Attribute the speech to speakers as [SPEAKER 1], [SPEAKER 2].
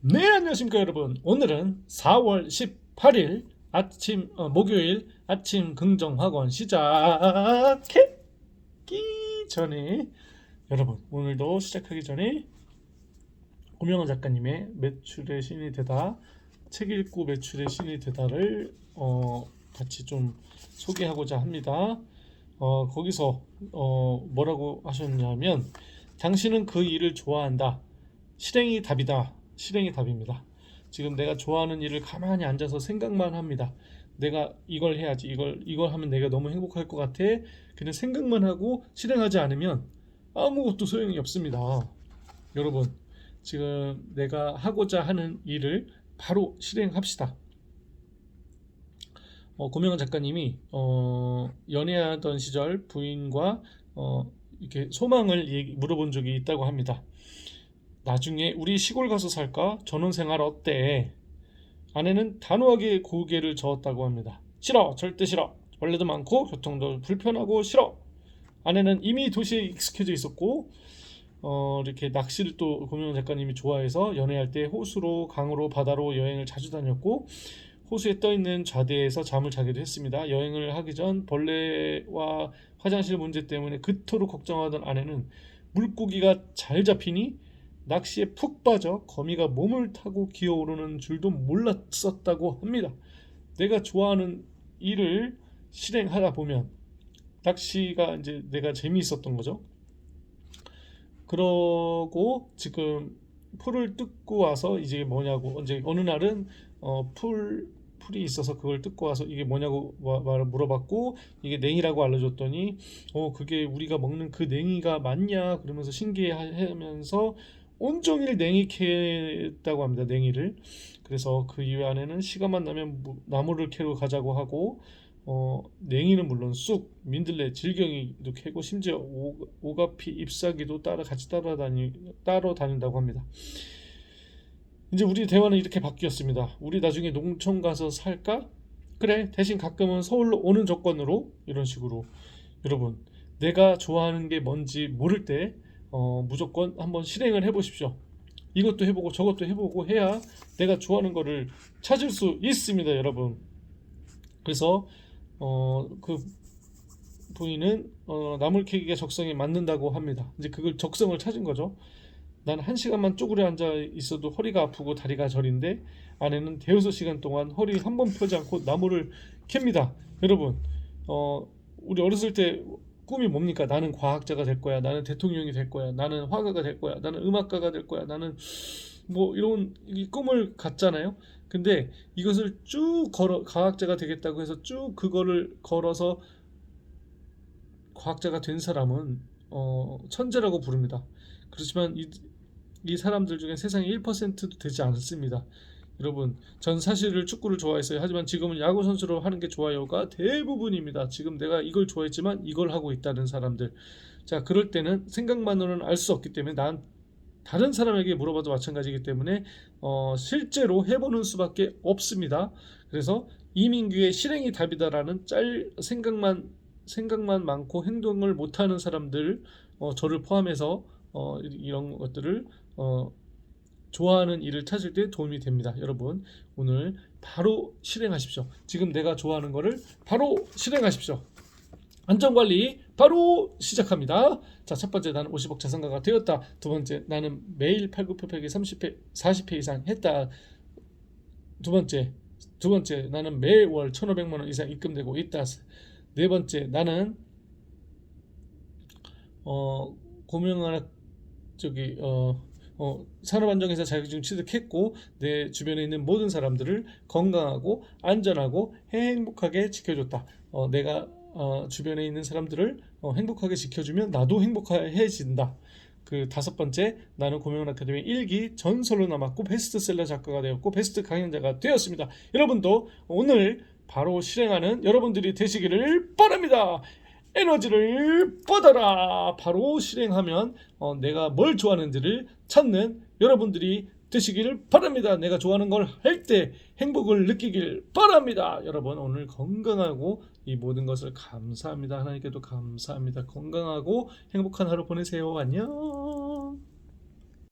[SPEAKER 1] 네 안녕하십니까 여러분. 오늘은 4월 18일 아침 어, 목요일 아침 긍정학원 시작하기 전에 여러분 오늘도 시작하기 전에 고명환 작가님의 매출의 신이 되다 책 읽고 매출의 신이 되다를 어, 같이 좀 소개하고자 합니다. 어, 거기서 어, 뭐라고 하셨냐면 당신은 그 일을 좋아한다. 실행이 답이다. 실행이 답입니다. 지금 내가 좋아하는 일을 가만히 앉아서 생각만 합니다. 내가 이걸 해야지. 이걸 이걸 하면 내가 너무 행복할 것 같아. 그냥 생각만 하고 실행하지 않으면 아무것도 소용이 없습니다. 여러분, 지금 내가 하고자 하는 일을 바로 실행합시다. 어, 고명환 작가님이 어, 연애하던 시절 부인과 어, 이렇게 소망을 물어본 적이 있다고 합니다. 나중에 우리 시골 가서 살까? 전원생활 어때? 아내는 단호하게 고개를 저었다고 합니다. 싫어, 절대 싫어. 벌레도 많고 교통도 불편하고 싫어. 아내는 이미 도시에 익숙해져 있었고 어, 이렇게 낚시를 또 고명 작가님이 좋아해서 연애할 때 호수로, 강으로, 바다로 여행을 자주 다녔고 호수에 떠 있는 좌대에서 잠을 자기도 했습니다. 여행을 하기 전 벌레와 화장실 문제 때문에 그토록 걱정하던 아내는 물고기가 잘 잡히니 낚시에 푹 빠져 거미가 몸을 타고 기어오르는 줄도 몰랐었다고 합니다. 내가 좋아하는 일을 실행하다 보면 낚시가 이제 내가 재미있었던 거죠. 그러고 지금 풀을 뜯고 와서 이제 뭐냐고 이제 어느 날은 어, 풀 풀이 있어서 그걸 뜯고 와서 이게 뭐냐고 마- 말 물어봤고 이게 냉이라고 알려줬더니 어 그게 우리가 먹는 그 냉이가 맞냐 그러면서 신기해하면서 온종일 냉이 캐다고 합니다. 냉이를. 그래서 그 이후 안에는 시간만 나면 무- 나무를 캐러 가자고 하고 어, 냉이는 물론 쑥, 민들레, 질경이도 캐고 심지어 오, 오가피, 잎사귀도 따라 같이 따라다니 따로 다닌다고 합니다. 이제 우리 대화는 이렇게 바뀌었습니다. 우리 나중에 농촌 가서 살까? 그래, 대신 가끔은 서울로 오는 조건으로 이런 식으로 여러분 내가 좋아하는 게 뭔지 모를 때 어, 무조건 한번 실행을 해보십시오. 이것도 해보고 저것도 해보고 해야 내가 좋아하는 거를 찾을 수 있습니다, 여러분. 그래서 어, 그 부인은 어, 나물 캐기가 적성에 맞는다고 합니다. 이제 그걸 적성을 찾은 거죠. 난 한 시간만 쪼그려 앉아 있어도 허리가 아프고 다리가 저린데 아내는 대여섯 시간 동안 허리 한 번 펴지 않고 나무를 캡니다. 여러분, 어, 우리 어렸을 때 꿈이 뭡니까? 나는 과학자가 될 거야. 나는 대통령이 될 거야. 나는 화가가 될 거야. 나는 음악가가 될 거야. 나는 뭐 이런 이 꿈을 갖잖아요. 근데 이것을 쭉 걸어 과학자가 되겠다고 해서 쭉 그거를 걸어서 과학자가 된 사람은 어, 천재라고 부릅니다. 그렇지만 이, 이 사람들 중에 세상에 1%도 되지 않습니다. 여러분, 전 사실을 축구를 좋아했어요. 하지만 지금은 야구 선수로 하는 게 좋아요가 대부분입니다. 지금 내가 이걸 좋아했지만 이걸 하고 있다는 사람들. 자, 그럴 때는 생각만으로는 알 수 없기 때문에 난 다른 사람에게 물어봐도 마찬가지이기 때문에 어, 실제로 해보는 수밖에 없습니다. 그래서 이민규의 실행이 답이다라는 짤 생각만 생각만 많고 행동을 못하는 사람들 어, 저를 포함해서 어, 이- 이런 것들을 어, 좋아하는 일을 찾을 때 도움이 됩니다. 여러분 오늘 바로 실행하십시오. 지금 내가 좋아하는 거를 바로 실행하십시오. 안전관리 바로 시작합니다. 자, 첫 번째 나는 50억 자산가가 되었다. 두 번째 나는 매일 8구표팩이 30회, 40회 이상 했다. 두 번째, 두 번째 나는 매월 1,500만 원 이상 입금되고 있다. 네 번째 나는 어 고명하나 저기 어 어, 산업안정회사 자격증 취득했고 내 주변에 있는 모든 사람들을 건강하고 안전하고 행복하게 지켜줬다. 어, 내가 어, 주변에 있는 사람들을 어, 행복하게 지켜주면 나도 행복해진다. 그 다섯 번째 나는 고명한 아카데미 일기 전설로 남았고 베스트셀러 작가가 되었고 베스트 강연자가 되었습니다. 여러분도 오늘 바로 실행하는 여러분들이 되시기를 바랍니다. 에너지를 뻗어라. 바로 실행하면 어, 내가 뭘 좋아하는지를 찾는 여러분들이 되시기를 바랍니다. 내가 좋아하는 걸 할 때 행복을 느끼길 바랍니다. 여러분 오늘 건강하고 이 모든 것을 감사합니다. 하나님께도 감사합니다. 건강하고 행복한 하루 보내세요. 안녕.